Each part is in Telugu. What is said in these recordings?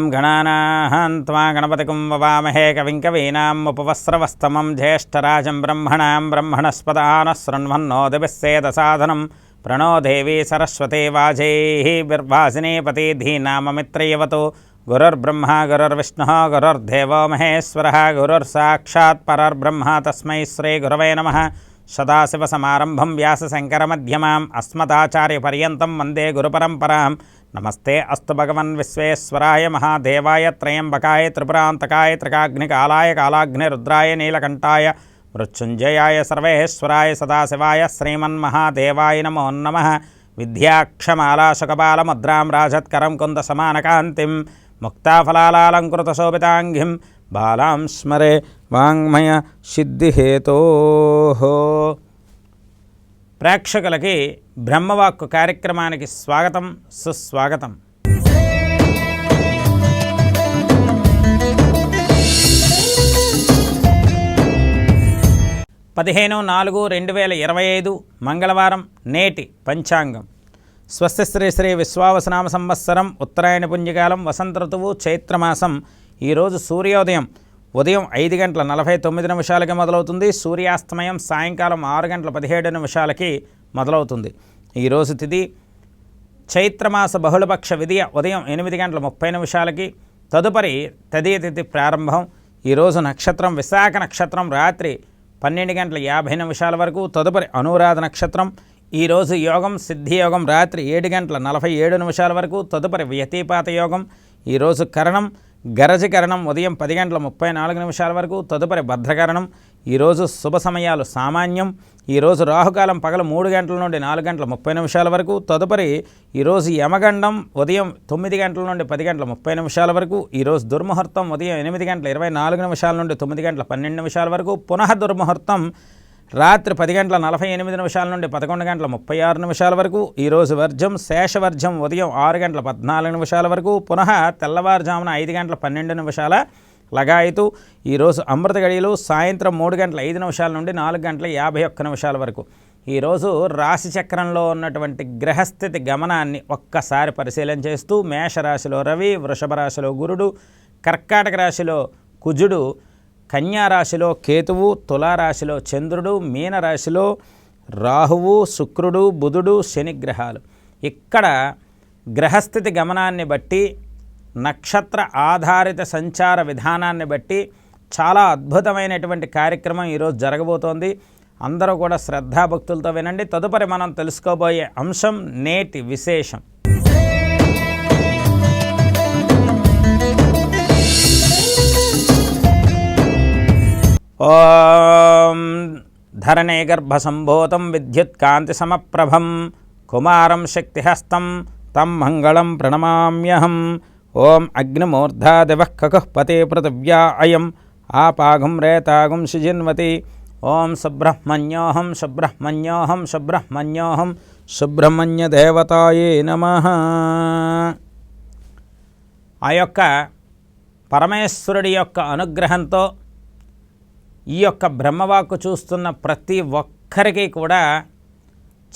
ఓం గణానాహం త్వా గణపతికం వవామహే కవిం కవీనాం ఉపవస్రవస్తమం జ్యేష్ఠరాజం బ్రహ్మణాం బ్రహ్మణస్పదాన శృణ్వన్నోదిభిస్సేదసాధనం ప్రణో దేవీ సరస్వతే వాజైः బిర్వాసినీపతి ధీనామమిత్రయవతు గురుర్బ్రహ్మ గురుర్విష్ణు గురుర్దేవో మహేశ్వరः గురుర్సాక్షాత్ పరర్బ్రహ్మ తస్మై శ్రీ గురవే నమః సదాశివసమారంభం వ్యాసశంకరమధ్యమాం అస్మదాచార్యపర్యంతం వందే గురుపరంపరాం నమస్తే అస్తు భగవన్ విశ్వేశ్వరాయ మహాదేవాయ త్రయంబకాయ త్రిపురాంతకాయ త్రికాగ్నికాలాయ కాలాగ్నిరుద్రాయ నీలకంఠాయ మృత్యుంజయాయ సర్వేశ్వరాయ సదాశివాయ శ్రీమన్మహాదేవాయ నమో నమ విద్యాక్షమాలాశకపాలముద్రాం రాజత్కరం కుందసమానకాంతిం ముక్తాఫలాలంకృతశోభితాంఘిం బాలాం స్మరే వాంగ్మయ సిద్ధిహేతో. ప్రేక్షకులకి బ్రహ్మవాక్కు కార్యక్రమానికి స్వాగతం సుస్వాగతం. పదిహేను నాలుగు రెండు వేల ఇరవై ఐదు మంగళవారం నేటి పంచాంగం. స్వస్తి శ్రీ శ్రీ విశ్వావసనామ సంవత్సరం ఉత్తరాయణ పుణ్యకాలం వసంత ఋతువు చైత్రమాసం ఈరోజు సూర్యోదయం ఉదయం ఐదు గంటల నలభై తొమ్మిది నిమిషాలకి మొదలవుతుంది. సూర్యాస్తమయం సాయంకాలం ఆరు గంటల పదిహేడు నిమిషాలకి మొదలవుతుంది. ఈరోజు తిథి చైత్రమాస బహుళపక్ష విధియ ఉదయం ఎనిమిది గంటల ముప్పై నిమిషాలకి. తదుపరి తదియ తిథి ప్రారంభం. ఈరోజు నక్షత్రం విశాఖ నక్షత్రం రాత్రి పన్నెండు గంటల యాభై నిమిషాల వరకు. తదుపరి అనురాధ నక్షత్రం. ఈరోజు యోగం సిద్ధి యోగం రాత్రి ఏడు గంటల నలభై ఏడు నిమిషాల వరకు. తదుపరి వ్యతిపాత యోగం. ఈరోజు కరణం. గరజకరణం ఉదయం పది గంటల ముప్పై నాలుగు నిమిషాల వరకు తదుపరి భద్రకరణం ఈరోజు శుభ సమయాలు సామాన్యం ఈరోజు రాహుకాలం పగల మూడు గంటల నుండి నాలుగు గంటల ముప్పై నిమిషాల వరకు తదుపరి ఈరోజు యమగండం ఉదయం తొమ్మిది గంటల నుండి పది గంటల ముప్పై నిమిషాల వరకు ఈరోజు దుర్ముహూర్తం ఉదయం ఎనిమిది గంటల ఇరవై నాలుగు నిమిషాల నుండి తొమ్మిది గంటల పన్నెండు నిమిషాల వరకు పునః దుర్ముహూర్తం రాత్రి పది గంటల నలభై ఎనిమిది నిమిషాల నుండి పదకొండు గంటల ముప్పై ఆరు నిమిషాల వరకు ఈరోజు వర్జం శేషవర్జం ఉదయం ఆరు గంటల పద్నాలుగు నిమిషాల వరకు పునః తెల్లవారుజామున ఐదు గంటల పన్నెండు నిమిషాల లగాయతు. ఈరోజు అమృత గడియలు సాయంత్రం మూడు గంటల ఐదు నిమిషాల నుండి నాలుగు గంటల యాభై ఒక్క నిమిషాల వరకు. ఈరోజు రాశిచక్రంలో ఉన్నటువంటి గ్రహస్థితి గమనాన్ని ఒక్కసారి పరిశీలన చేస్తూ మేషరాశిలో రవి వృషభ రాశిలో గురుడు కర్కాటక రాశిలో కుజుడు కన్యారాశిలో కేతువు తులారాశిలో చంద్రుడు మీనరాశిలో రాహువు శుక్రుడు బుధుడు శని గ్రహాలు ఇక్కడ గ్రహస్థితి గమనాన్ని బట్టి నక్షత్ర ఆధారిత సంచార విధానాన్ని బట్టి చాలా అద్భుతమైనటువంటి కార్యక్రమం ఈరోజు జరగబోతోంది. అందరూ కూడా శ్రద్ధాభక్తులతో వినండి. తదుపరి మనం తెలుసుకోబోయే అంశం నేటి విశేషం. ఓం ధరణే గర్భసంభూతం విద్యుత్కాంతి సమప్రభం కుమారం శక్తిహస్తం తం మంగళం ప్రణమామ్యహం. ఓం అగ్నిమూర్ధాదివ కకుః పృథివ్యా అయం ఆపాఘం రేతాగుం శిజిన్వతి ఓం సుబ్రహ్మణ్యోహం సుబ్రహ్మణ్యోహం సుబ్రహ్మణ్యోహం సుబ్రహ్మణ్యదేవతాయే నమ. ఆ యొక్క పరమేశ్వరుడి యొక్క అనుగ్రహంతో ఈ యొక్క బ్రహ్మవాక్కు చూస్తున్న ప్రతి ఒక్కరికి కూడా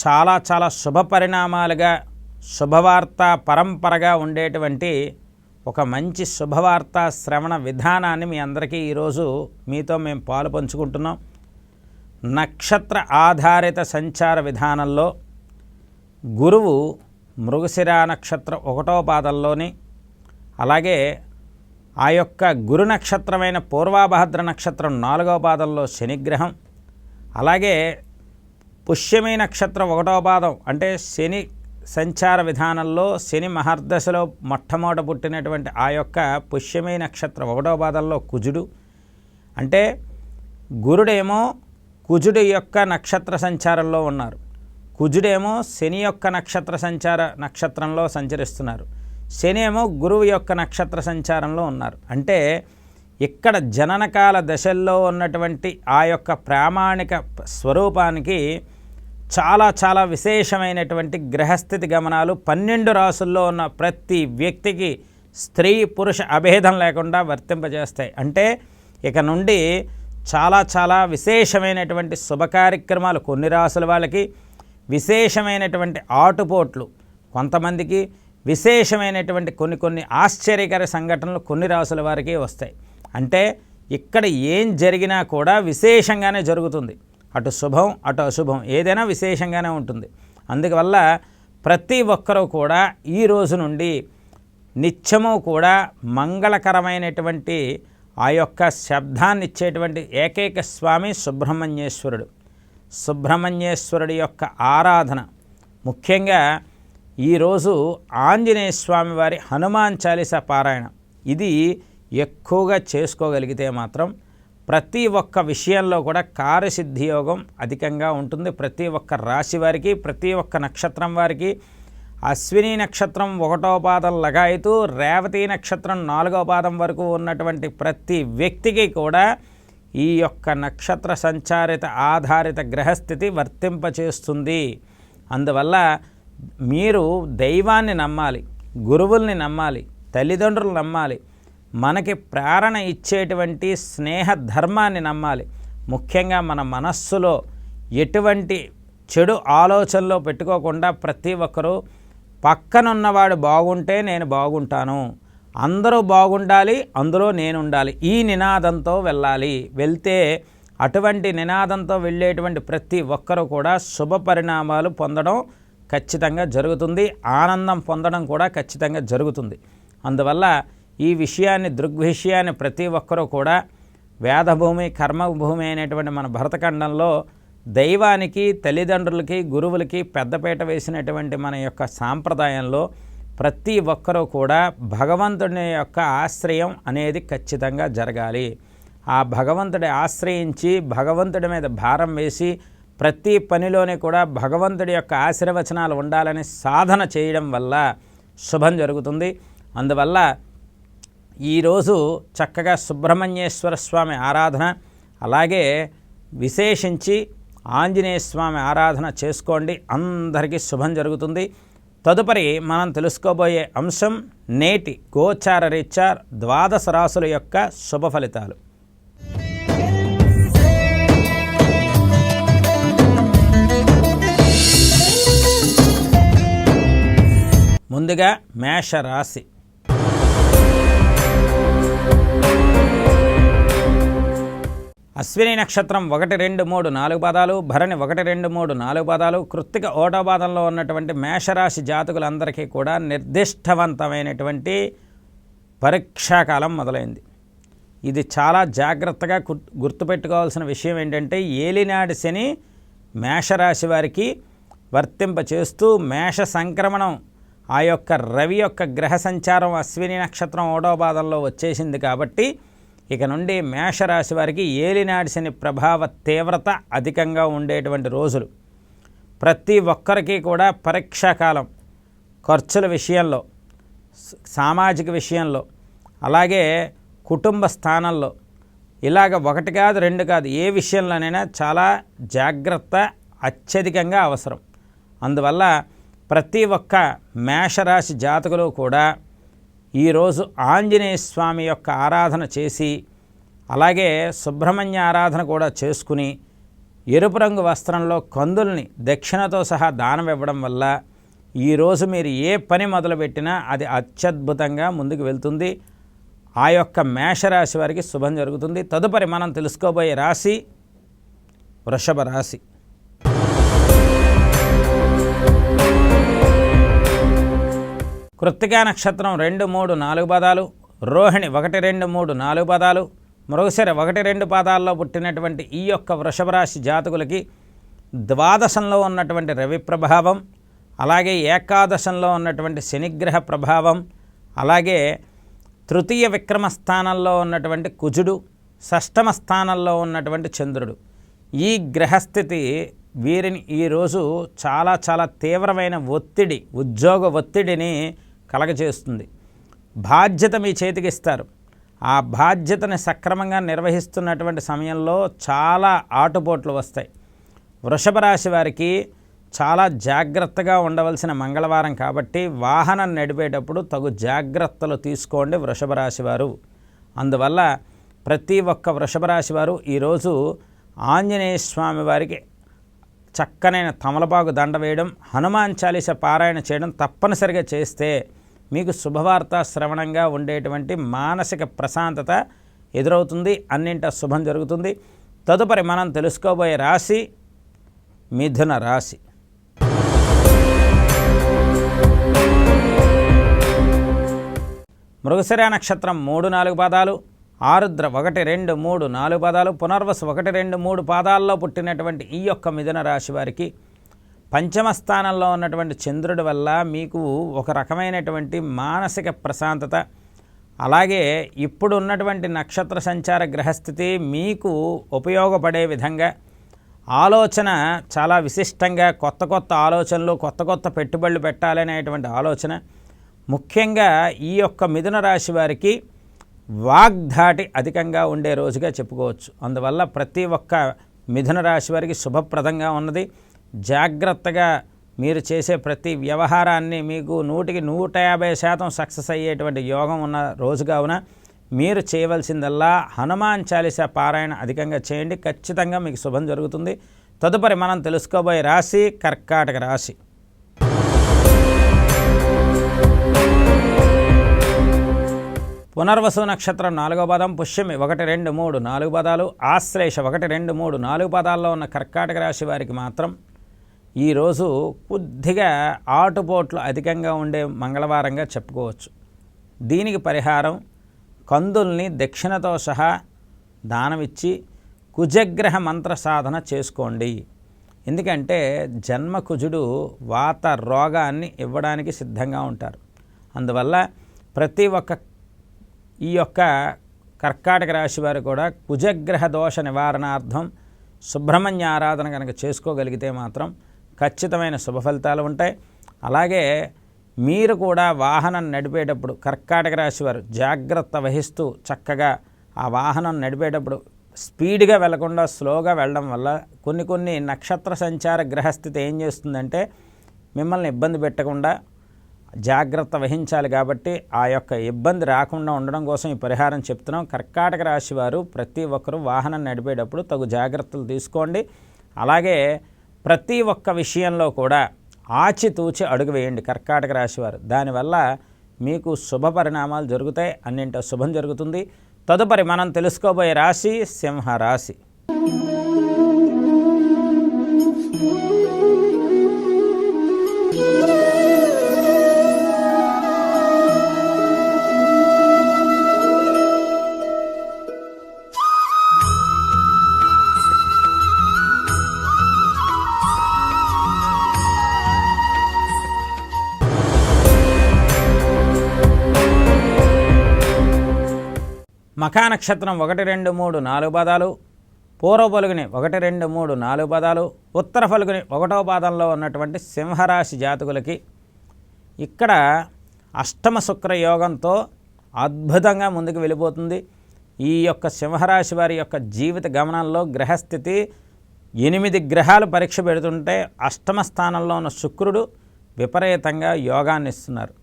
చాలా చాలా శుభ పరిణామాలుగా శుభవార్త పరంపరగా ఉండేటువంటి ఒక మంచి శుభవార్త శ్రవణ విధానాన్ని మీ అందరికీ ఈరోజు మీతో మేము పాలు పంచుకుంటున్నాం. నక్షత్ర ఆధారిత సంచార విధానంలో గురువు మృగశిరా నక్షత్ర ఒకటో పాదంలోని అలాగే ఆ యొక్క గురు నక్షత్రమైన పూర్వాభద్ర నక్షత్రం నాలుగవ పాదంలో శనిగ్రహం. అలాగే పుష్యమి నక్షత్రం ఒకటవ పాదం అంటే శని సంచార విధానంలో శని మహర్దశలో మొట్టమొదట పుట్టినటువంటి ఆ యొక్క పుష్యమి నక్షత్రం ఒకటవ పాదంలో కుజుడు. అంటే గురుడేమో కుజుడు యొక్క నక్షత్ర సంచారంలో ఉన్నారు. కుజుడేమో శని యొక్క నక్షత్ర సంచార నక్షత్రంలో సంచరిస్తున్నారు. శని ఏమో గురువు యొక్క నక్షత్ర సంచారంలో ఉన్నారు. అంటే ఇక్కడ జననకాల దశల్లో ఉన్నటువంటి ఆ యొక్క ప్రామాణిక స్వరూపానికి చాలా చాలా విశేషమైనటువంటి గ్రహస్థితి గమనాలు పన్నెండు రాసుల్లో ఉన్న ప్రతి వ్యక్తికి స్త్రీ పురుష అభేదం లేకుండా వర్తింపజేస్తాయి. అంటే ఇక నుండి చాలా చాలా విశేషమైనటువంటి శుభ కార్యక్రమాలు కొన్ని రాసుల వాళ్ళకి విశేషమైనటువంటి ఆటుపోట్లు కొంతమందికి విశేషమైనటువంటి కొన్ని కొన్ని ఆశ్చర్యకర సంఘటనలు కొన్ని రాసుల వారికి వస్తాయి. అంటే ఇక్కడ ఏం జరిగినా కూడా విశేషంగానే జరుగుతుంది. అటు శుభం అటు అశుభం ఏదైనా విశేషంగానే ఉంటుంది. అందువల్ల ప్రతి ఒక్కరూ కూడా ఈ రోజు నుండి నిత్యము కూడా మంగళకరమైనటువంటి ఆ యొక్క శబ్దాన్ని ఇచ్చేటువంటి ఏకైక స్వామి సుబ్రహ్మణ్యేశ్వరుడు. సుబ్రహ్మణ్యేశ్వరుడి యొక్క ఆరాధన. ముఖ్యంగా ఈరోజు ఆంజనేయ స్వామి వారి హనుమాన్ చాలీస పారాయణ. ఇది ఎక్కువగా చేసుకోగలిగితే మాత్రం ప్రతి ఒక్క విషయంలో కూడా కార్యసిద్ధి యోగం అధికంగా ఉంటుంది. ప్రతి ఒక్క రాశి వారికి ప్రతి ఒక్క నక్షత్రం వారికి అశ్విని నక్షత్రం ఒకటో పాదం లగాయితూ రేవతి నక్షత్రం నాలుగో పాదం వరకు ఉన్నటువంటి ప్రతి వ్యక్తికి కూడా ఈ యొక్క నక్షత్ర సంచారిత ఆధారిత గ్రహస్థితి వర్తింపచేస్తుంది. అందువల్ల మీరు దైవాన్ని నమ్మాలి గురువుల్ని నమ్మాలి తల్లిదండ్రులు నమ్మాలి మనకి ప్రేరణ ఇచ్చేటువంటి స్నేహ ధర్మాన్ని నమ్మాలి. ముఖ్యంగా మన మనస్సులో ఎటువంటి చెడు ఆలోచనలో పెట్టుకోకుండా ప్రతి ఒక్కరూ పక్కనున్నవాడు బాగుంటే నేను బాగుంటాను. అందరూ బాగుండాలి అందులో నేను ఉండాలి. ఈ నినాదంతో వెళ్ళాలి. వెళ్తే అటువంటి నినాదంతో వెళ్ళేటువంటి ప్రతి ఒక్కరూ కూడా శుభ పరిణామాలు పొందడం ఖచ్చితంగా జరుగుతుంది. ఆనందం పొందడం కూడా ఖచ్చితంగా జరుగుతుంది. అందువల్ల ఈ విషయాన్ని దృగ్విషయాన్ని ప్రతి ఒక్కరూ కూడా వేదభూమి కర్మభూమి అయినటువంటి మన భరతఖండంలో దైవానికి తల్లిదండ్రులకి గురువులకి పెద్దపీట వేసినటువంటి మన యొక్క సాంప్రదాయంలో ప్రతి ఒక్కరూ కూడా భగవంతుని యొక్క ఆశ్రయం అనేది ఖచ్చితంగా జరగాలి. ఆ భగవంతుడి ఆశ్రయించి భగవంతుడి మీద భారం వేసి ప్రతి పనిలోనే కూడా భగవంతుడి యొక్క ఆశీర్వచనాలు ఉండాలని సాధన చేయడం వల్ల శుభం జరుగుతుంది. అందువల్ల ఈరోజు చక్కగా సుబ్రహ్మణ్యేశ్వర స్వామి ఆరాధన అలాగే విశేషించి ఆంజనేయ స్వామి ఆరాధన చేసుకోండి. అందరికీ శుభం జరుగుతుంది. తదుపరి మనం తెలుసుకోబోయే అంశం నేటి గోచార రీత్యా ద్వాదశ రాసుల యొక్క శుభ ఫలితాలు. ముందుగా మేష రాశి అశ్విని నక్షత్రం ఒకటి రెండు మూడు నాలుగు పాదాలు భరణి ఒకటి రెండు మూడు నాలుగు పాదాలు కృత్తిక ఓటో పాదంలో ఉన్నటువంటి మేషరాశి జాతకులందరికీ కూడా నిర్దిష్టవంతమైనటువంటి పరీక్షాకాలం మొదలైంది. ఇది చాలా జాగ్రత్తగా గుర్తుపెట్టుకోవాల్సిన విషయం ఏంటంటే ఏలినాటి శని మేషరాశి వారికి వర్తింప చేస్తూ మేష సంక్రమణం ఆ యొక్క రవి యొక్క గ్రహ సంచారం అశ్విని నక్షత్రం ఓడో బాధల్లో వచ్చేసింది కాబట్టి ఇక నుండి మేషరాశి వారికి ఏలినాడిసిన ప్రభావ తీవ్రత అధికంగా ఉండేటువంటి రోజులు. ప్రతి ఒక్కరికి కూడా పరీక్షాకాలం ఖర్చుల విషయంలో సామాజిక విషయంలో అలాగే కుటుంబ స్థానంలో ఇలాగ ఒకటి కాదు రెండు కాదు ఏ విషయంలోనైనా చాలా జాగ్రత్త అత్యధికంగా అవసరం. అందువల్ల ప్రతి ఒక్క మేషరాశి జాతకులు కూడా ఈరోజు ఆంజనేయ స్వామి యొక్క ఆరాధన చేసి అలాగే సుబ్రహ్మణ్య ఆరాధన కూడా చేసుకుని ఎరుపు రంగు వస్త్రంలో కందుల్ని దక్షిణతో సహా దానం ఇవ్వడం వల్ల ఈరోజు మీరు ఏ పని మొదలుపెట్టినా అది అత్యద్భుతంగా ముందుకు వెళ్తుంది. ఆ యొక్క మేషరాశి వారికి శుభం జరుగుతుంది. తదుపరి మనం తెలుసుకోబోయే రాశి వృషభ రాశి. కృత్తికా నక్షత్రం రెండు మూడు నాలుగు పదాలు రోహిణి ఒకటి రెండు మూడు నాలుగు పదాలు మరొకసారి ఒకటి రెండు పాదాల్లో పుట్టినటువంటి ఈ యొక్క వృషభ రాశి జాతకులకి ద్వాదశంలో ఉన్నటువంటి రవి ప్రభావం అలాగే ఏకాదశంలో ఉన్నటువంటి శనిగ్రహ ప్రభావం అలాగే తృతీయ విక్రమ స్థానంలో ఉన్నటువంటి కుజుడు షష్టమ స్థానంలో ఉన్నటువంటి చంద్రుడు. ఈ గ్రహస్థితి వీరిని ఈరోజు చాలా చాలా తీవ్రమైన ఒత్తిడి ఉద్యోగ ఒత్తిడిని కలగజేస్తుంది. బాధ్యత మీ చేతికి ఇస్తారు. ఆ బాధ్యతని సక్రమంగా నిర్వహిస్తున్నటువంటి సమయంలో చాలా ఆటుపోట్లు వస్తాయి. వృషభ రాశి వారికి చాలా జాగ్రత్తగా ఉండవలసిన మంగళవారం కాబట్టి వాహనం నడిపేటప్పుడు తగు జాగ్రత్తలు తీసుకోండి వృషభ రాశి వారు. అందువల్ల ప్రతి ఒక్క వృషభ రాశి వారు ఈరోజు ఆంజనేయ స్వామి వారికి చక్కనైన తమలపాకు దండ వేయడం హనుమాన్ చాలీస పారాయణ చేయడం తప్పనిసరిగా చేస్తే మీకు శుభవార్త శ్రవణంగా ఉండేటువంటి మానసిక ప్రశాంతత ఎదురవుతుంది అన్నింట శుభం జరుగుతుంది. తదుపరి మనం తెలుసుకోబోయే రాశి మిథున రాశి. మృగశిర నక్షత్రం మూడు నాలుగు పాదాలు. ఆరుద్ర ఒకటి రెండు మూడు నాలుగు పాదాలు పునర్వసు ఒకటి రెండు మూడు పాదాల్లో పుట్టినటువంటి ఈ యొక్క మిథున రాశి వారికి పంచమ స్థానంలో ఉన్నటువంటి చంద్రుడి వల్ల మీకు ఒక రకమైనటువంటి మానసిక ప్రశాంతత. అలాగే ఇప్పుడు ఉన్నటువంటి నక్షత్ర సంచార గ్రహస్థితి మీకు ఉపయోగపడే విధంగా ఆలోచన చాలా విశిష్టంగా కొత్త కొత్త ఆలోచనలు కొత్త కొత్త పెట్టుబడులు పెట్టాలనేటువంటి ఆలోచన. ముఖ్యంగా ఈ యొక్క మిథున రాశి వారికి వాగ్ధాటి అధికంగా ఉండే రోజుగా చెప్పుకోవచ్చు. అందువల్ల ప్రతి ఒక్క మిథున రాశి వారికి శుభప్రదంగా ఉన్నది. జాగ్రత్తగా మీరు చేసే ప్రతి వ్యవహారాన్ని మీకు నూటికి నూట యాభై శాతం సక్సెస్ అయ్యేటువంటి యోగం ఉన్న రోజు కావున మీరు చేయవలసిందల్లా హనుమాన్ చాలీసా పారాయణ అధికంగా చేయండి. ఖచ్చితంగా మీకు శుభం జరుగుతుంది. తదుపరి మనం తెలుసుకోబోయే రాశి కర్కాటక రాశి. పునర్వసు నక్షత్రం నాలుగో పదం పుష్యమి ఒకటి రెండు మూడు నాలుగు పదాలు ఆశ్లేష ఒకటి రెండు మూడు నాలుగు పదాల్లో ఉన్న కర్కాటక రాశి వారికి మాత్రం ఈరోజు కొద్దిగా ఆటుపోట్లు అధికంగా ఉండే మంగళవారంగా చెప్పుకోవచ్చు. దీనికి పరిహారం కందుల్ని దక్షిణతో సహా దానమిచ్చి కుజగ్రహ మంత్ర సాధన చేసుకోండి. ఎందుకంటే జన్మకుజుడు వాత రోగాన్ని ఇవ్వడానికి సిద్ధంగా ఉంటారు. అందువల్ల ప్రతి ఒక్క ఈ యొక్క కర్కాటక రాశి వారు కూడా కుజగ్రహ దోష నివారణార్థం సుబ్రహ్మణ్య ఆరాధన కనుక చేసుకోగలిగితే మాత్రం ఖచ్చితమైన శుభ ఫలితాలు ఉంటాయి. అలాగే మీరు కూడా వాహనం నడిపేటప్పుడు కర్కాటక రాశి వారు జాగ్రత్త వహిస్తూ చక్కగా ఆ వాహనం నడిపేటప్పుడు స్పీడ్గా వెళ్ళకుండా స్లోగా వెళ్ళడం వల్ల కొన్ని కొన్ని నక్షత్ర సంచార గ్రహస్థితి ఏం చేస్తుందంటే మిమ్మల్ని ఇబ్బంది పెట్టకుండా జాగ్రత్త వహించాలి కాబట్టి ఆ యొక్క ఇబ్బంది రాకుండా ఉండడం కోసం ఈ పరిహారం చెప్తున్నాం. కర్కాటక రాశి వారు ప్రతి ఒక్కరూ వాహనం నడిపేటప్పుడు తగు జాగ్రత్తలు తీసుకోండి. అలాగే ప్రతి ఒక్క విషయంలో కూడా ఆచితూచి అడుగు వేయండి కర్కాటక రాశివారు దానివల్ల మీకు శుభ పరిణామాలు జరుగుతాయి అన్నింట శుభం జరుగుతుంది. తదుపరి మనం తెలుసుకోబోయే రాశి సింహ రాశి మఖానక్షత్రం ఒకటి రెండు మూడు నాలుగు పదాలు పూర్వ పలుగుని ఒకటి రెండు మూడు నాలుగు పదాలు ఉత్తర పలుగుని ఒకటో పాదంలో ఉన్నటువంటి సింహరాశి జాతకులకి ఇక్కడ అష్టమ శుక్ర యోగంతో అద్భుతంగా ముందుకు వెళ్ళిపోతుంది. ఈ యొక్క సింహరాశి వారి యొక్క జీవిత గమనంలో గ్రహస్థితి ఎనిమిది గ్రహాలు పరీక్ష పెడుతుంటే అష్టమ స్థానంలో ఉన్న శుక్రుడు విపరీతంగా యోగాన్ని ఇస్తున్నారు.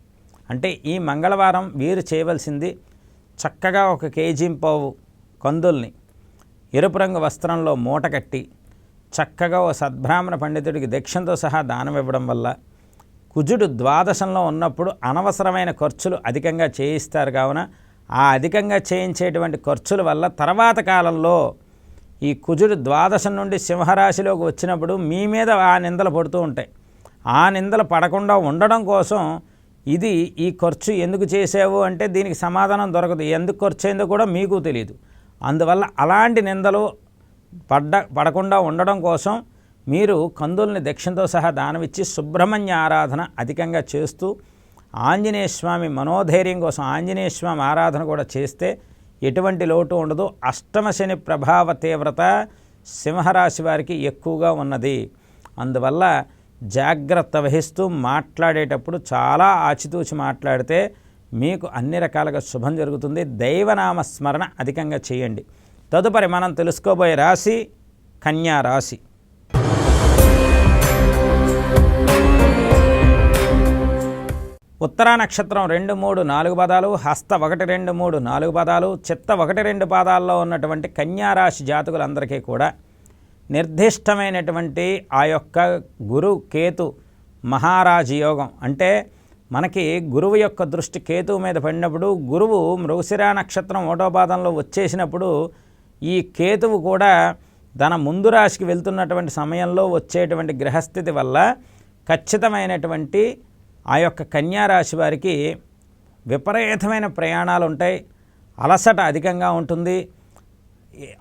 అంటే ఈ మంగళవారం వీరు చేయవలసింది చక్కగా ఒక కేజీ పావు కందుల్ని ఎరుపు రంగు వస్త్రంలో మూట కట్టి చక్కగా ఓ సద్బ్రాహ్మణ పండితుడికి దీక్షంతో సహా దానం ఇవ్వడం వల్ల కుజుడు ద్వాదశంలో ఉన్నప్పుడు అనవసరమైన ఖర్చులు అధికంగా చేయిస్తారు కావున ఆ అధికంగా చేయించేటువంటి ఖర్చుల వల్ల తర్వాత కాలంలో ఈ కుజుడు ద్వాదశం నుండి సింహరాశిలోకి వచ్చినప్పుడు మీ మీద ఆ నిందలు పడుతూ ఉంటాయి. ఆ నిందలు పడకుండా ఉండడం కోసం ఇది ఈ ఖర్చు ఎందుకు చేసావు అంటే దీనికి సమాధానం దొరకదు. ఎందుకు ఖర్చు అయిందో కూడా మీకు తెలియదు అందువల్ల అలాంటి నిందలు పడ్డ పడకుండా ఉండడం కోసం మీరు కందుల్ని దక్షిణతో సహా దానమిచ్చి సుబ్రహ్మణ్య ఆరాధన అధికంగా చేస్తూ ఆంజనేయ స్వామి మనోధైర్యం కోసం ఆంజనేయ స్వామి ఆరాధన కూడా చేస్తే ఎటువంటి లోటు ఉండదు. అష్టమ శని ప్రభావ తీవ్రత సింహరాశి వారికి ఎక్కువగా ఉన్నది. అందువల్ల జాగ్రత్త వహిస్తూ మాట్లాడేటప్పుడు చాలా ఆచితూచి మాట్లాడితే మీకు అన్ని రకాలుగా శుభం జరుగుతుంది. దైవనామ స్మరణ అధికంగా చేయండి. తదుపరి మనం తెలుసుకోబోయే రాశి కన్యా రాశి. ఉత్తరా నక్షత్రం రెండు మూడు నాలుగు పదాలు హస్త ఒకటి రెండు మూడు నాలుగు పదాలు చిత్త ఒకటి రెండు పాదాల్లో ఉన్నటువంటి కన్యారాశి జాతకులందరికీ కూడా నిర్దిష్టమైనటువంటి ఆ యొక్క గురు కేతు మహారాజు యోగం. అంటే మనకి గురువు యొక్క దృష్టి కేతువు మీద పడినప్పుడు గురువు మృగశిరా నక్షత్రం ఓటోపాదంలో వచ్చేసినప్పుడు ఈ కేతువు కూడా తన ముందు రాశికి వెళ్తున్నటువంటి సమయంలో వచ్చేటువంటి గ్రహస్థితి వల్ల ఖచ్చితమైనటువంటి ఆ యొక్క కన్యా రాశి వారికి విపరీతమైన ప్రయాణాలు ఉంటాయి. అలసట అధికంగా ఉంటుంది.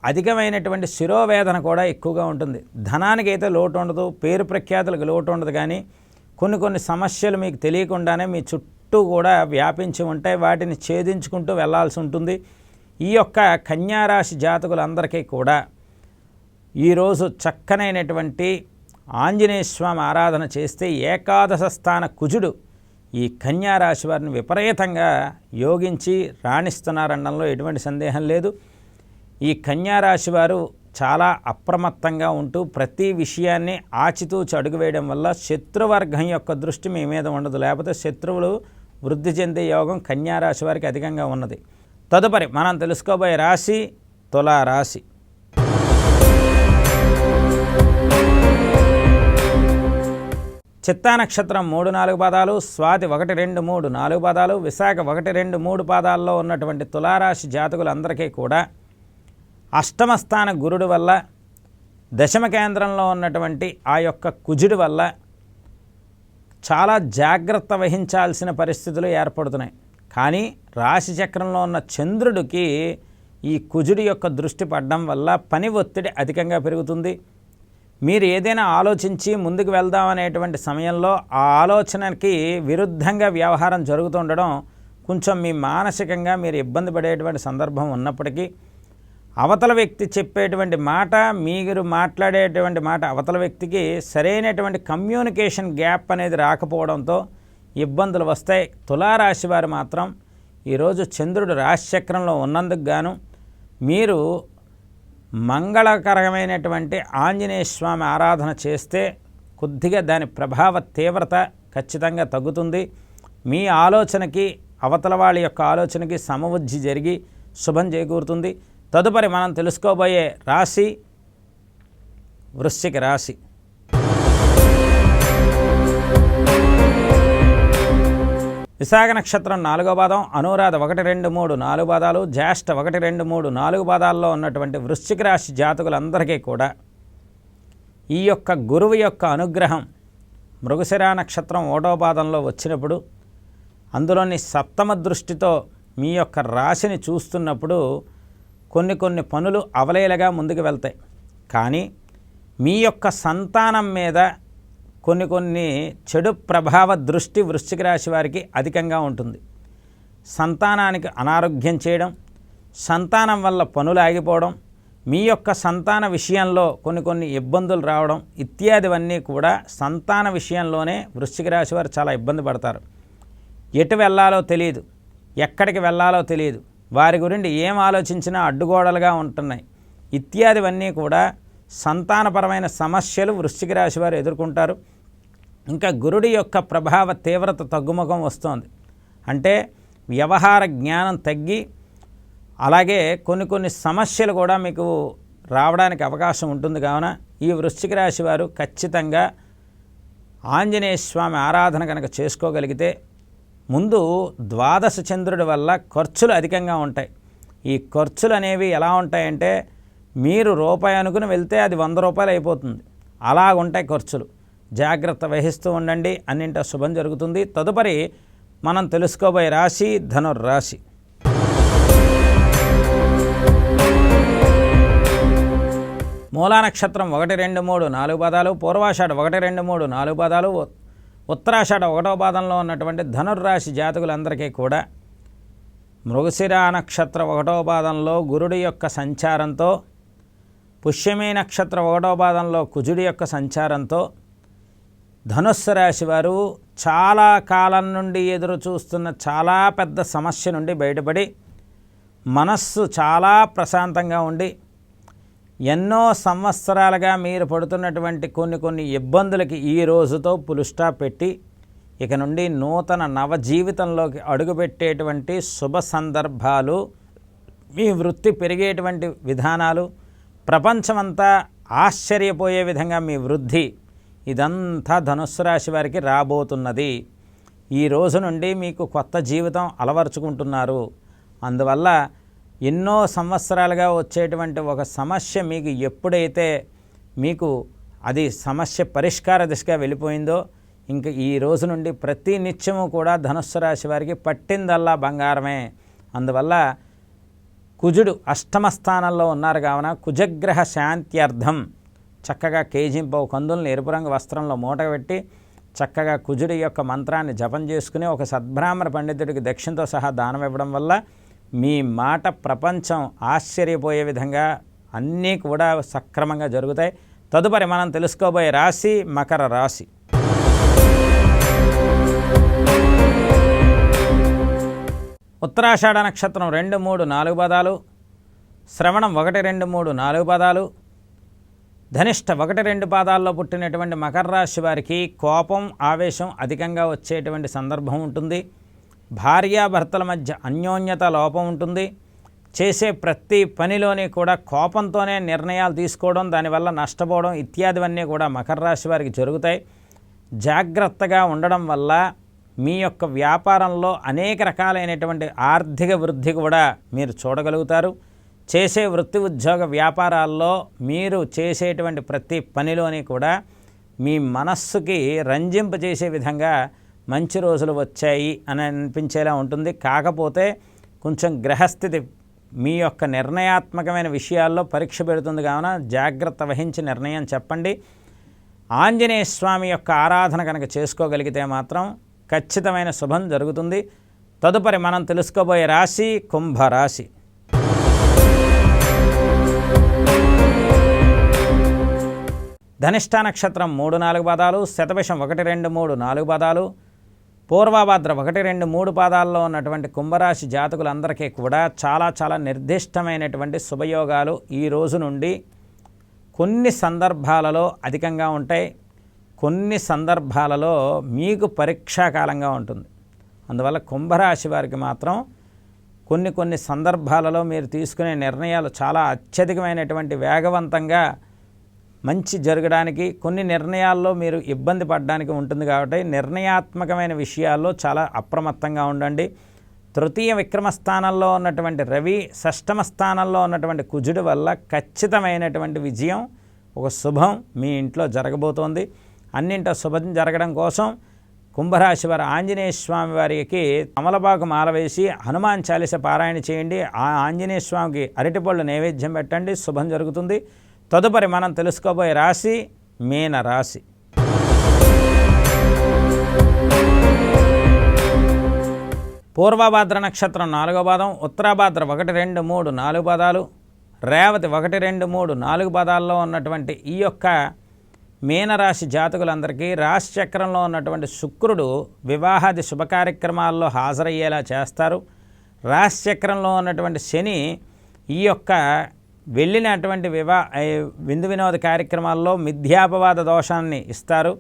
అధికమైనటువంటి శిరోవేదన కూడా ఎక్కువగా ఉంటుంది. ధనానికి అయితే లోటు ఉండదు పేరు ప్రఖ్యాతులకు లోటు ఉండదు కానీ కొన్ని కొన్ని సమస్యలు మీకు తెలియకుండానే మీ చుట్టూ కూడా వ్యాపించి ఉంటాయి. వాటిని ఛేదించుకుంటూ వెళ్ళాల్సి ఉంటుంది. ఈ యొక్క కన్యారాశి జాతకులందరికీ కూడా ఈరోజు చక్కనైనటువంటి ఆంజనేయ స్వామి ఆరాధన చేస్తే ఏకాదశ స్థాన కుజుడు ఈ కన్యారాశి వారిని విపరీతంగా యోగించి రాణిస్తున్నారనడంలో ఎటువంటి సందేహం లేదు. ఈ కన్యారాశి వారు చాలా అప్రమత్తంగా ఉంటూ ప్రతి విషయాన్ని ఆచితూచి అడుగు వేయడం వల్ల శత్రువర్గం యొక్క దృష్టి మీ మీద ఉండదు. లేకపోతే శత్రువులు వృద్ధి చెందే యోగం కన్యారాశి వారికి అధికంగా ఉన్నది. తదుపరి మనం తెలుసుకోబోయే రాశి తులారాశి. చిత్తా నక్షత్రం మూడు నాలుగు పాదాలు స్వాతి ఒకటి రెండు మూడు నాలుగు పాదాలు విశాఖ ఒకటి రెండు మూడు పాదాల్లో ఉన్నటువంటి తులారాశి జాతకులందరికీ కూడా అష్టమస్థాన గురుడు వల్ల దశమ కేంద్రంలో ఉన్నటువంటి ఆ యొక్క కుజుడి వల్ల చాలా జాగ్రత్త వహించాల్సిన పరిస్థితులు ఏర్పడుతున్నాయి. కానీ రాశి చక్రంలో ఉన్న చంద్రుడికి ఈ కుజుడి యొక్క దృష్టి పడడం వల్ల పని ఒత్తిడి అధికంగా పెరుగుతుంది. మీరు ఏదైనా ఆలోచించి ముందుకు వెళ్దాం అనేటువంటి సమయంలో ఆ ఆలోచనకి విరుద్ధంగా వ్యవహారం జరుగుతుండడం కొంచెం మీ మానసికంగా మీరు ఇబ్బంది పడేటువంటి సందర్భం ఉన్నప్పటికీ అవతల వ్యక్తి చెప్పేటువంటి మాట మీరు మాట్లాడేటువంటి మాట అవతల వ్యక్తికి సరైనటువంటి కమ్యూనికేషన్ గ్యాప్ అనేది రాకపోవడంతో ఇబ్బందులు వస్తాయి. తులారాశి వారు మాత్రం ఈరోజు చంద్రుడు రాశిచక్రంలో ఉన్నందుకు గాను మీరు మంగళకరమైనటువంటి ఆంజనేయ స్వామి ఆరాధన చేస్తే కొద్దిగా దాని ప్రభావ తీవ్రత ఖచ్చితంగా తగ్గుతుంది. మీ ఆలోచనకి అవతల వాళ్ళ యొక్క ఆలోచనకి సమవుద్ధి జరిగి శుభం చేకూరుతుంది. తదుపరి మనం తెలుసుకోబోయే రాశి వృశ్చిక రాశి. విశాఖ నక్షత్రం నాలుగో పాదం అనురాధ ఒకటి రెండు మూడు నాలుగు పాదాలు జ్యేష్ఠ ఒకటి రెండు మూడు నాలుగు పాదాల్లో ఉన్నటువంటి వృశ్చిక రాశి జాతకులందరికీ కూడా ఈ యొక్క గురువు యొక్క అనుగ్రహం మృగశిరా నక్షత్రం ఓటో పాదంలో వచ్చినప్పుడు అందులోని సప్తమ దృష్టితో మీ యొక్క రాశిని చూస్తున్నప్పుడు కొన్ని కొన్ని పనులు అవలేలగా ముందుకు వెళ్తాయి. కానీ మీ యొక్క సంతానం మీద కొన్ని కొన్ని చెడు ప్రభావ దృష్టి వృశ్చిక రాశి వారికి అధికంగా ఉంటుంది. సంతానానికి అనారోగ్యం చేయడం సంతానం వల్ల పనులు ఆగిపోవడం మీ యొక్క సంతాన విషయంలో కొన్ని కొన్ని ఇబ్బందులు రావడం ఇత్యాదివన్నీ కూడా సంతాన విషయంలోనే వృశ్చిక రాశి వారు చాలా ఇబ్బంది పడతారు. ఎటు వెళ్ళాలో తెలియదు ఎక్కడికి వెళ్ళాలో తెలియదు. వారి గురించి ఏం ఆలోచించినా అడ్డుగోడలుగా ఉంటున్నాయి. ఇత్యాదివన్నీ కూడా సంతానపరమైన సమస్యలు వృశ్చిక రాశి వారు ఎదుర్కొంటారు. ఇంకా గురుడి యొక్క ప్రభావ తీవ్రత తగ్గుముఖం వస్తోంది. అంటే వ్యవహార జ్ఞానం తగ్గి అలాగే కొన్ని కొన్ని సమస్యలు కూడా మీకు రావడానికి అవకాశం ఉంటుంది. కావున ఈ వృశ్చిక రాశి వారు ఖచ్చితంగా ఆంజనేయ స్వామి ఆరాధన కనుక చేసుకోగలిగితే ముందు ద్వాదశ చంద్రుడి వల్ల ఖర్చులు అధికంగా ఉంటాయి. ఈ ఖర్చులు అనేవి ఎలా ఉంటాయంటే మీరు రూపాయి అనుకుని వెళ్తే అది వంద రూపాయలు అయిపోతుంది. అలాగుంటాయి ఖర్చులు. జాగ్రత్త వహిస్తూ ఉండండి అన్నింట శుభం జరుగుతుంది. తదుపరి మనం తెలుసుకోబోయే రాశి ధనుర్రాశి. మూలా నక్షత్రం ఒకటి రెండు మూడు నాలుగు పదాలు పూర్వాషాఢ ఒకటి రెండు మూడు నాలుగు పదాలు ఉత్తరాషాఢ ఒకటో పాదంలో ఉన్నటువంటి ధనుర్రాశి జాతకులందరికీ కూడా మృగశిర నక్షత్ర ఒకటో పాదంలో గురుడి యొక్క సంచారంతో పుష్యమి నక్షత్ర ఒకటో పాదంలో కుజుడి యొక్క సంచారంతో ధనుస్సు రాశి వారు చాలా కాలం నుండి ఎదురు చూస్తున్న చాలా పెద్ద సమస్య నుండి బయటపడి మనస్సు చాలా ప్రశాంతంగా ఉండి ఎన్నో సంవత్సరాలుగా మీరు పడుతున్నటువంటి కొన్ని కొన్ని ఇబ్బందులకి ఈ రోజుతో పులుస్టా పెట్టి ఇక నుండి నూతన నవ జీవితంలోకి అడుగుపెట్టేటువంటి శుభ సందర్భాలు మీ వృత్తి పెరిగేటువంటి విధానాలు ప్రపంచమంతా ఆశ్చర్యపోయే విధంగా మీ వృద్ధి ఇదంతా ధనుస్సు రాశి వారికి రాబోతున్నది. ఈ రోజు నుండి మీకు కొత్త జీవితం అలవరుచుకుంటున్నారు. అందువల్ల ఎన్నో సంవత్సరాలుగా వచ్చేటువంటి ఒక సమస్య మీకు ఎప్పుడైతే మీకు అది సమస్య పరిష్కార దిశగా వెళ్ళిపోయిందో ఇంకా ఈ రోజు నుండి ప్రతి నిత్యము కూడా ధనుస్సు రాశి వారికి పట్టిందల్లా బంగారమే. అందువల్ల కుజుడు అష్టమ స్థానంలో ఉన్నారు కావున కుజగ్రహ శాంత్యర్థం చక్కగా కేజింపు కందులను ఎరుపు రంగు వస్త్రంలో మూటగబెట్టి చక్కగా కుజుడి యొక్క మంత్రాన్ని జపం చేసుకుని ఒక సద్బ్రాహ్మణ పండితుడికి దక్షిణతో సహా దానం ఇవ్వడం వల్ల మీ మాట ప్రపంచం ఆశ్చర్యపోయే విధంగా అన్నీ కూడా సక్రమంగా జరుగుతాయి. తదుపరి మనం తెలుసుకోబోయే రాశి మకర రాశి. ఉత్తరాషాఢ నక్షత్రం రెండు మూడు నాలుగు పదాలు. శ్రవణం ఒకటి రెండు మూడు నాలుగు పదాలు. ధనిష్ట ఒకటి రెండు పాదాల్లో పుట్టినటువంటి మకర రాశి వారికి కోపం ఆవేశం అధికంగా వచ్చేటువంటి సందర్భం ఉంటుంది. భార్యాభర్తల మధ్య అన్యోన్యత లోపం ఉంటుంది. చేసే ప్రతి పనిలోని కూడా కోపంతోనే నిర్ణయాలు తీసుకోవడం దానివల్ల నష్టపోవడం ఇత్యాదివన్నీ కూడా మకర రాశి వారికి జరుగుతాయి. జాగ్రత్తగా ఉండడం వల్ల మీ యొక్క వ్యాపారంలో అనేక రకాలైనటువంటి ఆర్థిక వృద్ధి కూడా మీరు చూడగలుగుతారు. చేసే వృత్తి ఉద్యోగ వ్యాపారాల్లో మీరు చేసేటువంటి ప్రతి పనిలోని కూడా మీ మనస్సుకి రంజింప చేసే విధంగా మంచి రోజులు వచ్చాయి అని అనిపించేలా ఉంటుంది. కాకపోతే కొంచెం గ్రహస్థితి మీ యొక్క నిర్ణయాత్మకమైన విషయాల్లో పరీక్ష పెడుతుంది కావున జాగ్రత్త వహించి నిర్ణయం చెప్పండి. ఆంజనేయ స్వామి యొక్క ఆరాధన కనుక చేసుకోగలిగితే మాత్రం ఖచ్చితమైన శుభం జరుగుతుంది. తదుపరి మనం తెలుసుకోబోయే రాశి కుంభరాశి ధనిష్ట నక్షత్రం మూడు నాలుగు పదాలు శతభిషం ఒకటి రెండు మూడు నాలుగు పదాలు పూర్వభాద్ర ఒకటి రెండు మూడు పాదాల్లో ఉన్నటువంటి కుంభరాశి జాతకులందరికీ కూడా చాలా చాలా నిర్దిష్టమైనటువంటి శుభయోగాలు ఈ రోజు నుండి కొన్ని సందర్భాలలో అధికంగా ఉంటాయి. కొన్ని సందర్భాలలో మీకు పరీక్షాకాలంగా ఉంటుంది. అందువల్ల కుంభరాశి వారికి మాత్రం కొన్ని కొన్ని సందర్భాలలో మీరు తీసుకునే నిర్ణయాలు చాలా అత్యధికమైనటువంటి వేగవంతంగా మంచి జరగడానికి కొన్ని నిర్ణయాల్లో మీరు ఇబ్బంది పడడానికి ఉంటుంది కాబట్టి నిర్ణయాత్మకమైన విషయాల్లో చాలా అప్రమత్తంగా ఉండండి. తృతీయ విక్రమ స్థానంలో ఉన్నటువంటి రవి షష్టమ స్థానంలో ఉన్నటువంటి కుజుడు వల్ల ఖచ్చితమైనటువంటి విజయం ఒక శుభం మీ ఇంట్లో జరగబోతోంది. అన్నింట శుభం జరగడం కోసం కుంభరాశి వారి ఆంజనేయ స్వామి వారికి అమలపాకు మాల వేసి హనుమాన్ చాలీస పారాయణ చేయండి. ఆ ఆంజనేయ స్వామికి అరటిపళ్ళు నైవేద్యం పెట్టండి శుభం జరుగుతుంది. తదుపరి మనం తెలుసుకోబోయే రాశి మీన రాశి. పూర్వభాద్ర నక్షత్రం నాలుగో పాదం ఉత్తరాభాద్ర ఒకటి రెండు మూడు నాలుగు పదాలు రేవతి ఒకటి రెండు మూడు నాలుగు పదాల్లో ఉన్నటువంటి ఈ యొక్క మీనరాశి జాతకులందరికీ రాశి చక్రంలో ఉన్నటువంటి శుక్రుడు వివాహాది శుభ కార్యక్రమాల్లో హాజరయ్యేలా చేస్తారు. రాశి చక్రంలో ఉన్నటువంటి శని ఈ యొక్క వెళ్ళినటువంటి వివా విందు వినోద కార్యక్రమాల్లో మిథ్యాపవాద దోషాన్ని ఇస్తారు.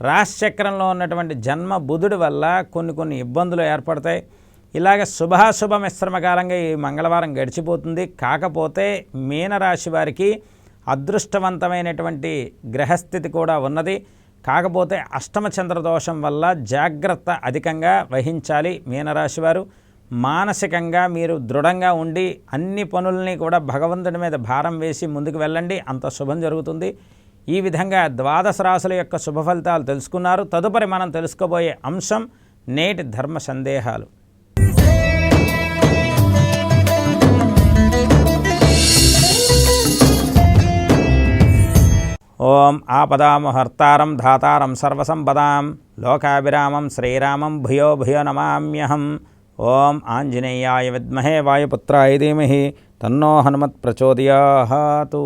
రాశిచక్రంలో ఉన్నటువంటి జన్మ బుధుడి వల్ల కొన్ని కొన్ని ఇబ్బందులు ఏర్పడతాయి. ఇలాగ శుభాశుభ మిశ్రమ కాలంగా ఈ మంగళవారం గడిచిపోతుంది. కాకపోతే మీనరాశి వారికి అదృష్టవంతమైనటువంటి గ్రహస్థితి కూడా ఉన్నది. కాకపోతే అష్టమ చంద్ర దోషం వల్ల జాగ్రత్త అధికంగా వహించాలి మీనరాశి వారు. మానసికంగా మీరు దృఢంగా ఉండి అన్ని పనుల్ని కూడా భగవంతుడి మీద భారం వేసి ముందుకు వెళ్ళండి. అంత శుభం జరుగుతుంది. ఈ విధంగా ద్వాదశ రాశుల యొక్క శుభ ఫలితాలు తెలుసుకున్నారు. తదుపరి మనం తెలుసుకోబోయే అంశం నేటి ధర్మ సందేహాలు. ఓం ఆపదామహర్తారం ధాతారం సర్వసంపదాం. లోకాభిరామం శ్రీరామం భూయో భూయో నమామ్యహం. ఓం ఆంజనేయాయ విద్మహే వాయుపుత్రాయ ధీమహి తన్నో హనుమత్ ప్రచోదయాతు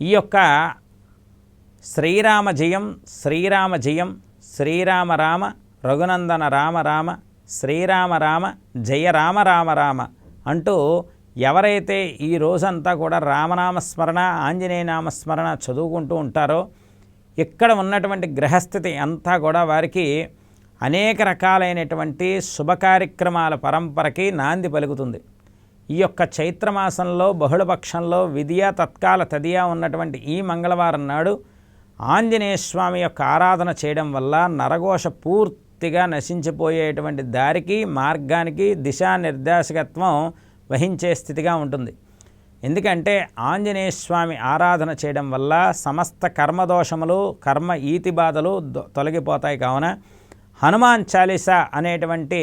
ఈ యొక్క శ్రీరామ జయం శ్రీరామ జయం శ్రీరామ రామ రఘునందన రామ రామ శ్రీరామ రామ జయ రామ రామ రామ అంటూ ఎవరైతే ఈ రోజంతా కూడా రామనామస్మరణ ఆంజనేయ నామస్మరణ చదువుకుంటూ ఉంటారో ఇక్కడ ఉన్నటువంటి గ్రహస్థితి అంతా కూడా వారికి అనేక రకాలైనటువంటి శుభ కార్యక్రమాల పరంపరకి నాంది పలుకుతుంది. ఈ యొక్క చైత్రమాసంలో బహుళపక్షంలో విధియ తత్కాల తదియా ఉన్నటువంటి ఈ మంగళవారం నాడు ఆంజనేయ స్వామి యొక్క ఆరాధన చేయడం వల్ల నరఘోష పూర్తిగా నశించిపోయేటువంటి దారికి మార్గానికి దిశానిర్దేశకత్వం వహించే స్థితిగా ఉంటుంది. ఎందుకంటే ఆంజనేయ స్వామి ఆరాధన చేయడం వల్ల సమస్త కర్మదోషములు కర్మ ఈతి బాధలు తొలగిపోతాయి కావున హనుమాన్ చాలీసా అనేటువంటి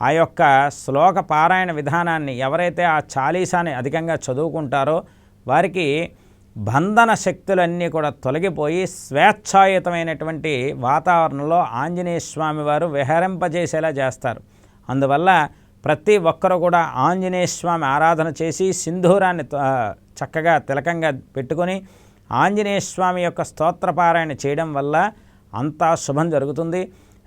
ఆ యొక్క శ్లోక పారాయణ విధానాన్ని ఎవరైతే ఆ చాలీసాని అధికంగా చదువుకుంటారో వారికి బంధన శక్తులన్నీ కూడా తొలగిపోయి స్వేచ్ఛాయుతమైనటువంటి వాతావరణంలో ఆంజనేయ స్వామి వారు విహరింపజేసేలా చేస్తారు. అందువల్ల ప్రతి ఒక్కరు కూడా ఆంజనేయ స్వామి ఆరాధన చేసి సింధూరాన్ని చక్కగా తిలకంగా పెట్టుకొని ఆంజనేయ స్వామి యొక్క స్తోత్రపారాయణ చేయడం వల్ల అంతా శుభం జరుగుతుంది.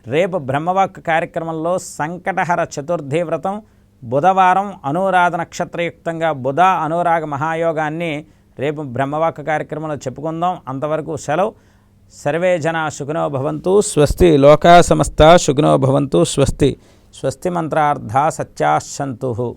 రేపు బ్రహ్మవాక్ కార్యక్రమంలో సంకటహర చతుర్థి వ్రతం బుధవారం అనురాధ నక్షత్రయుక్తంగా బుధ అనురాగ మహాయోగాన్ని రేపు బ్రహ్మవాక్ కార్యక్రమంలో చెప్పుకుందాం. అంతవరకు సెలవు. సర్వే జన సుఖినో భవంతు స్వస్తి లోకా సమస్త సుఖినో భవంతు స్వస్తి. స్వస్తి మంత్రార్థ సత్యాశంతు.